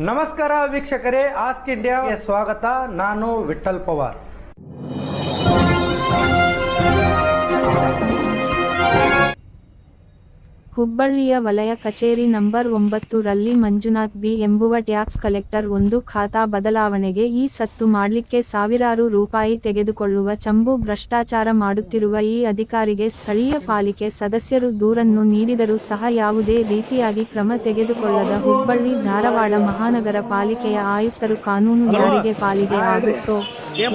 ನಮಸ್ಕಾರ ವೀಕ್ಷಕರೇ ಆಸ್ಕ್ ಇಂಡಿಯಾಗೆ ಸ್ವಾಗತ ನಾನು ವಿಠಲ್ ಪವಾರ್ ಹುಬ್ಬಳ್ಳಿಯ ವಲಯ ಕಚೇರಿ ನಂಬರ್ ಒಂಬತ್ತು ರಲ್ಲಿ ಮಂಜುನಾಥ್ ಬಿ ಎಂಬುವ ಟ್ಯಾಕ್ಸ್ ಕಲೆಕ್ಟರ್ ಒಂದು ಖಾತಾ ಬದಲಾವಣೆಗೆ ಈ ಸತ್ತು ಮಾಡಲಿಕ್ಕೆ ಸಾವಿರಾರು ರೂಪಾಯಿ ತೆಗೆದುಕೊಳ್ಳುವ ಚಂಬು ಭ್ರಷ್ಟಾಚಾರ ಮಾಡುತ್ತಿರುವ ಈ ಅಧಿಕಾರಿಗೆ ಸ್ಥಳೀಯ ಪಾಲಿಕೆ ಸದಸ್ಯರು ದೂರನ್ನು ನೀಡಿದರೂ ಸಹ ಯಾವುದೇ ರೀತಿಯಾಗಿ ಕ್ರಮ ತೆಗೆದುಕೊಳ್ಳದ ಹುಬ್ಬಳ್ಳಿ ಧಾರವಾಡ ಮಹಾನಗರ ಪಾಲಿಕೆಯ ಆಯುಕ್ತರು ಕಾನೂನು ಯಾರಿಗೆ ಪಾಲಿಗೆ ಆಗುತ್ತೋ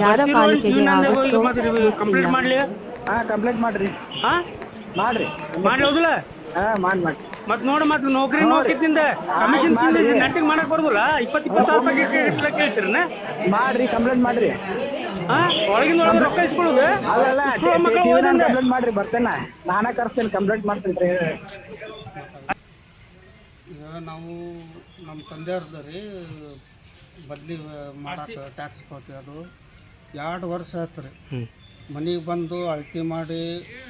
ಯಾರ ಪಾಲಿಕೆಗೆ ಆಗುತ್ತೋ ಗೊತ್ತಿಲ್ಲ. ಮಾಡ್ಲಿ ಹಾ ಕಂಪ್ಲೇಂಟ್ ಮಾಡ್ರಿ. ಹಾ ಮಾಡಿ ಮಾಡಿ. ಮತ್ ನೋಡು ಮತ್ ನೌಕರಿ ನೋಡ್ಕಿತ್ತಿಂದ ಕಮಿಷನ್. ನೆಟ್ಟಿಗೆ ಮಾಡಕ್ ಬರುದಿಲ್ಲ? ಇಪ್ಪತ್ ಇಪ್ಪತ್ತು ಸಾವಿರ ರೂಪಾಯಿ ಕೇಳ್ತಿರ ಕೇಳ್ತೀರನ? ಮಾಡ್ರಿ ಕಂಪ್ಲೇಂಟ್ ಮಾಡ್ರಿ. ಹಾ ಒಳಗಿಂದ ಒಳಗೆ ರೊಕ್ಕ ಇಸ್ಕೊಳ್ಳೋದು? ಮಕ್ಕಳು ಕಂಪ್ಲೇಂಟ್ ಮಾಡ್ರಿ ಬರ್ತೇನೆ. ನಾನೇ ಕರ್ಸ್ತೇನೆ ಕಂಪ್ಲೇಂಟ್ ಮಾಡ್ತೀನಿ ರೀ ಈಗ ನಾವು ನಮ್ಮ ತಂದೆಯವ್ರದ್ದು ರೀ ಬದ್ಲಿ ಮಾಡಕ್ಕೆ ಟ್ಯಾಕ್ಸ್ ಕೊಡ್ತೀವಿ ಅದು. ಎರಡು ವರ್ಷ ಆಯ್ತು ರೀ. ಮನೆಗೆ ಬಂದು ಅಳತಿ ಮಾಡಿ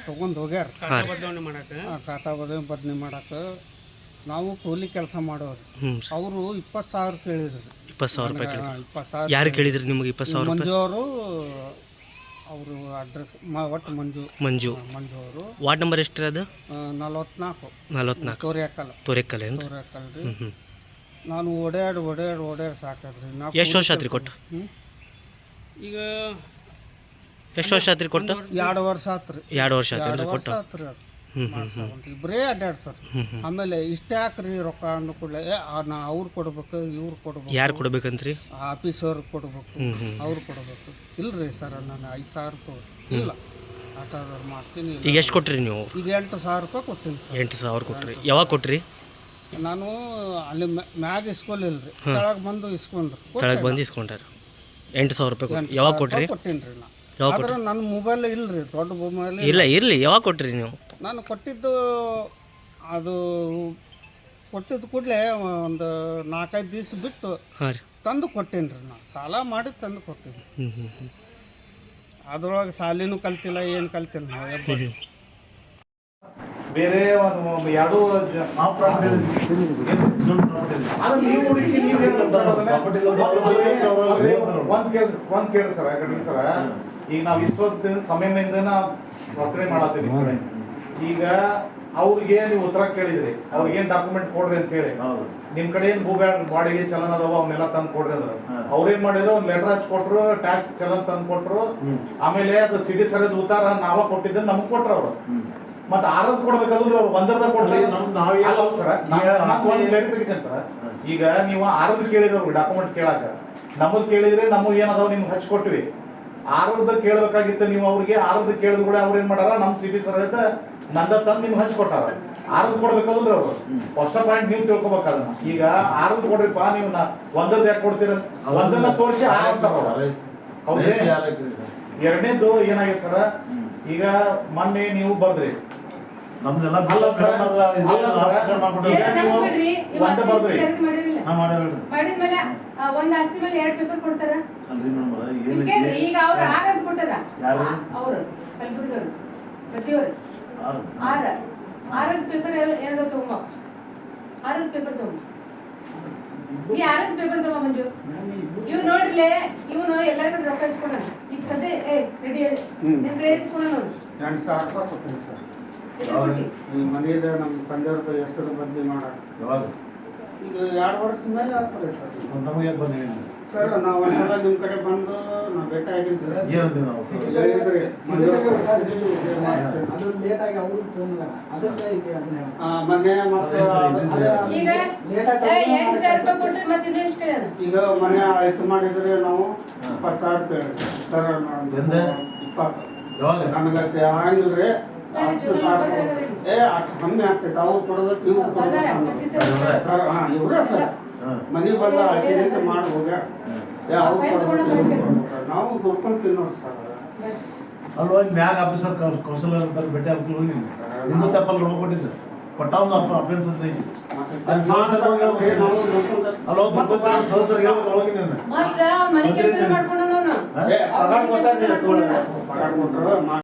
ತೊಗೊಂಡು ಹೋಗ್ಯಾರ. ಖಾತಾ ಬದಲಿ ಬದಲಿ ಮಾಡಕ್ಕೆ ನಾವು ಕೂಲಿ ಕೆಲಸ ಮಾಡೋರು. ಅವರು ಇಪ್ಪತ್ತು ಸಾವಿರ ಕೇಳಿದ್ರು. ಇಪ್ಪತ್ತು ಸಾವಿರ ರೂಪಾಯಿ ಕೇಳಿದ್ರು. ಇಪ್ಪತ್ತು ಸಾವಿರ ಯಾರು ಕೇಳಿದ್ರು. ನಿಮಗೆ ಇಪ್ಪತ್ತು ಸಾವಿರ ಮಂಜು ಅವರು ಅವರು ಅಡ್ರೆಸ್ ಮ ಒಟ್ಟು ಮಂಜು. ಮಂಜು. ಮಂಜು ಅವರು ವಾರ್ಡ್ ನಂಬರ್ ಎಷ್ಟು ಅದು? ನಲವತ್ನಾಲ್ಕು. ತೋರೆಕಲ್ ತೋರೆಕಲ್ ಏನು ತೋರೆಕಲ್ ರೀ ನಾನು ಓಡಾಡಿ ಓಡಾಡಿ ಓಡಾಡಿ ಸಾಕಾದ್ರಿ. ನಾ ಎಷ್ಟು ವರ್ಷ ಆತ್ರಿ ಕೊಟ್ಟು? ಹ್ಮ್? ಈಗ ಎಷ್ಟು ವರ್ಷ ಆತ್ರಿ ಕೊಟ್ಟು? ಎರಡು ವರ್ಷ ಆತ್ರಿ. ಎರಡು ವರ್ಷ ಆತ್ರಿ ಕೊಟ್ಟು. ಆತ್ರಿ ಅದು. ಇಬ್ಬರೇ ಅಡ್ಡಾಡ್ ಸರ್. ಆಮೇಲೆ ಇಷ್ಟೇ ಹಾಕ್ರಿ ರೊಕ್ಕ ಅಂದ ಕೂಡಲೇ. ನಾ ಅವ್ರು ಕೊಡ್ಬೇಕು ಇವ್ರು ಕೊಡ್ಬೇಕು. ಯಾರು ಕೊಡ್ಬೇಕಂತ್ರಿ? ಆಫೀಸರ್ ಕೊಡ್ಬೇಕು ಅವ್ರು ಕೊಡ್ಬೇಕು. ಇಲ್ರಿ ಸರ್ ನಾನು ಐದು ಸಾವಿರ ತಗೋರಿ ಇಲ್ಲ. ಆಟೋದವ್ರು ಮಾಡ್ತೀನಿ ಈಗ ಎಷ್ಟು ಕೊಟ್ರಿ ನೀವು? ಈಗ ಎಂಟು ಸಾವಿರ ರೂಪಾಯಿ ಕೊಟ್ಟಿನಿ ಸರ್. ಎಂಟು ಸಾವಿರ ಕೊಟ್ರಿ. ಯಾವಾಗ ಕೊಟ್ರಿ? ನಾನು ಅಲ್ಲಿ ಮ್ಯಾಗ ಇಸ್ಕೊಲಿಲ್ಲ ರೀ ಕೆಳಗೆ ಬಂದು ಇಸ್ಕೊಂಡ್ರು. ಕೆಳಗೆ ಬಂದು ಇಸ್ಕೊಂಡಾರ. ಎಂಟು ಸಾವಿರ ರೂಪಾಯಿ ಯಾವಾಗ ಕೊಟ್ರಿ? ಕೊಟ್ಟೀನಿ ರೀ ನಾ. ಯಾವಾಗ ಆದ್ರೆ ನನ್ನ ಮೊಬೈಲ್ ಇಲ್ರಿ ದೊಡ್ಡ ಮೊಬೈಲ್ ಇಲ್ಲ. ಇರಲಿ ಯಾವಾಗ ಕೊಟ್ರಿ ನೀವು? ನಾನು ಕೊಟ್ಟಿದ್ದು ಅದು ಕೊಟ್ಟಿದ್ದು ಕೂಡಲೇ ಒಂದು ನಾಲ್ಕೈದು ದಿವಸ ಬಿಟ್ಟು ಹಾಂ ರೀ. ತಂದು ಕೊಟ್ಟೇನಿ ರೀ ನಾನು. ಸಾಲ ಮಾಡಿ ತಂದು ಕೊಟ್ಟೀನಿ. ಹ್ಞೂ ಹ್ಞೂ ಹ್ಞೂ ಅದ್ರೊಳಗೆ ಸಾಲಿನೂ ಕಲ್ತಿಲ್ಲ ಏನು ಕಲ್ತಿಲ್ಲ. ನಾವು ಬೇರೆ ಒಂದು ಎರಡು ಜ- ಅದು ನೀವು ಹುಡುಕಿ ನೀವು ಏನ್ ಸರ್. ಅದನ್ನ? ಒಂದ್ ಕೇಳಿ ಒಂದ್ ಕೇಳಿ ಸರ್ ಸರ ಈಗ ನಾವ್ ಇಷ್ಟೊಂದು ಸಮಯದಿಂದ ವರ್ತನೆ ಮಾಡತ್ತೀವಿ ಈಗ ಅವ್ರಿಗೆ ನೀವು ಉತ್ತರ ಕೇಳಿದ್ರಿ ಅವ್ರಿಗೆ ಏನ್ ಡಾಕ್ಯುಮೆಂಟ್ ಕೊಡ್ರಿ ಅಂತ ಹೇಳಿ. ನಿಮ್ ಕಡೆ ಏನ್ ಭೂ ಬಾಡಿಗೆ ಚಲನ ಅದಾವ ಅವನ್ನೆಲ್ಲ ತಂದು ಕೊಡ್ರಿ ಅಂದ್ರೆ. ಅವ್ರೇನ್ ಮಾಡಿದ್ರು ಒಂದ್ ಲೆಟರ್ ಹಚ್ಚಿ ಕೊಟ್ರು ಟ್ಯಾಕ್ಸ್ ಚಲನ್ ತಂದು ಕೊಟ್ರು. ಆಮೇಲೆ ಅದು ಸಿಡಿ ಸರದ ಉತ್ತಾರ ನಾವ ಕೊಟ್ಟಿದ್ದ ನಮಗ್ ಕೊಟ್ರ ಅವ್ರು. ಮತ್ತ ಆರದ್ ಕೊಡ್ಬೇಕಾದ್ರೂ ಅವ್ರು ಒಂದರದ ಕೊಡ್ತಾರೆ. ಕ್ಲಾರಿಫಿಕೇಶನ್ ಸರ್ ಈಗ ನೀವು ಆರದ್ ಕೇಳಿದ್ರು ಡಾಕ್ಯುಮೆಂಟ್ ಕೇಳಾಕ. ನಮ್ಮದು ಕೇಳಿದ್ರೆ ನಮಗ್ ಏನದಾವ ನಿಮ್ಗೆ ಹಚ್ಕೊಟ್ವಿ. ಆರದ್ ಕೇಳಬೇಕಾಗಿತ್ತು ನೀವು ಅವ್ರಿಗೆ ಆರದ್ ಕೇಳಿದ ಕೂಡ ಅವ್ರು ಏನ್ ಮಾಡಾರ? ನಮ್ ಬಿ ಸರ್ ನಂದ ತಂದು ನಿಮ್ಗೆ ಹಚ್ಕೊಟ್ಟಾರ. ಆರದ್ ಕೊಡ್ಬೇಕಾದ್ರೆ ಅವ್ರು. ಫಸ್ಟ್ ಪಾಯಿಂಟ್ ನೀವು ತಿಳ್ಕೊಬೇಕಲ್ಲ ಈಗ ಆರದ್ ಕೊಡ್ರಿಪ್ಪ ನೀವು ನಾ ಒಂದದ್ ಯಾಕೆ ಕೊಡ್ತೀರ? ಒಂದನ್ನ ತೋರಿಸಿ ಆರ್ ಅಂತಾರ ಅವ್ರು. ಹೌದ್ರಿ? ಎರಡನೇದು ಏನಾಗೈತೆ ಸರ? ಈಗ ಮೊನ್ನೆ ನೀವು ಬರ್ದ್ರಿ. ನಮ್ದೆಲ್ಲ ಅಲ್ಲ ಸರ್, ಅಲ್ಲ ಸರ್, ಈಗ ನೀವು ಒಂದ ಬರ್ದ್ರಿ ಮಾಡಿದ್ಮೇಲೆ ಆ, ಒಂದ್ ಆಸ್ತಿ ಮೇಲೆ ಎರಡ್ ಪೇಪರ್ ಕೊಡ್ತಾರ? ಕೇಳ್ರಿ ಈಗ ಅವ್ರ ಆರ್ ಅಂತ ಕೊಟ್ಟಾರ? ಯಾರು? ಅವರು ಕಲಬುರ್ಗಿ ಅವರು ಆರ? ಪೇಪರ್ ಏನಾದ್ರು ತಗೊಂಬ. ಆರದ್ ಪೇಪರ್ ತಗೊಂಬ. ಈ ಆರದ್ ಪೇಪರ್ ತಗೊಂಬ ಮಂಜು. ಇವ್ ಇವನು ಎಲ್ಲರಿಗೂ ರೊಕ್ಕ ಇಸ್ಕೊಳ ಈಗ ಸದ್ಯ ಏ ರೆಡಿ ನಿನ್ ಕಡೆ ಇಸ್ಕೊಳ ನೋಡು. ಎಂಟು ಸಾವಿರ ರೂಪಾಯಿ ಕೊಡ್ತೀನಿ ಸರ್? ಈ ಮನೆಯದ ನಮ್ಮ ತಂದೆಯವ್ರದ್ದು ಹೆಸರು ಬದಲಿ ಮಾಡಕ್ಕೆ ಯಾವಾಗ? ಈಗ ಎರಡು ವರ್ಷ ಮೇಲೆ ಆಗ್ತದೆ ಸರ್. ನಮಗೆ ಬಂದಿವಿ ಸರ್ ನಾವು ಒಂದ್ಸಲ ನಿಮ್ಮ ಕಡೆ ಬಂದು ನಾವು ಭೇಟಿ ಆಗಿದ್ವಿ ಸರ್. ಏನಂತೀವಿ ನಾವು? ಹೇಳಿದ್ರಿ ಅದು ಲೇಟ್ ಆಗಿ ಅವರು ಫೋನ್ ಅದಕ್ಕೆ ಈಗ ಅದನ್ನ ಆ, ಮೊನ್ನೆ ಮತ್ತು ಈಗ ಮನೆ ಆಯ್ತು ಮಾಡಿದ್ರೆ ನಾವು ಇಪ್ಪತ್ತು ಸಾವಿರ ಸರ್? ಇಪ್ಪತ್ತು. ಯಾವಾಗ? ನನಗೆ ಆಗಿಲ್ರಿ ಹತ್ತು ಸಾವಿರ ಏ ಅಷ್ಟು ಕಮ್ಮಿ ಆಗ್ತೈತೆ. ಅವ್ರು ಇವ್ರು ಕೊಡೋದಕ್ಕೆ ಸರ್ ಹಾಂ ಇವರೇ ಸರ್. ಹಾಂ. ಮನೆಗೆ ಬಂದ ಅಳ್ತಿನಿಂದ ಮಾಡಿ ಹೋಗ್ಯಾರ ಏ ಅವ್ರು ಕೊಡ್ಬೇಕು. ಕೊಡ್ಬೇಕು. ನಾವು ದುಡ್ಕೊಂಡು ತಿನ್ನೋರು ಸರ್. ಅಲ್ಲಿ ಹೋಗಿ ಮ್ಯಾಗ ಆಫೀಸರ್ ಕೌಶಲ್ಯ ಅಂತ ಭೇಟಿ ಆಗ್ಬಿಟ್ಟು ಹೋಗಿ. ಹಿಂದೂ ತಪ್ಪಲ್ಲಿ ರೋಗ ಕೊಟ್ಟಿದ್ದೆ ಕೊಟ್ಟಾವ್ದು ಅಪ್ಪ ಅಪೆನ್ಸ್ ಅಂತ ಐತಿ ಅಲ್ಲಿ ಸದಸ್ಯರು ಅಲ್ಲಿ ಹೋಗಿ ಹೇಳ್ಬೇಕು ನೀನು. ಮತ್ತ ಮನೆ ಕೆಲಸ ಮಾಡ್ಕೊಂಡು ಏ, ಪಗಾರ ಕೊಟ್ಟಾರ, ಪಗಾರ ಕೊಟ್ರು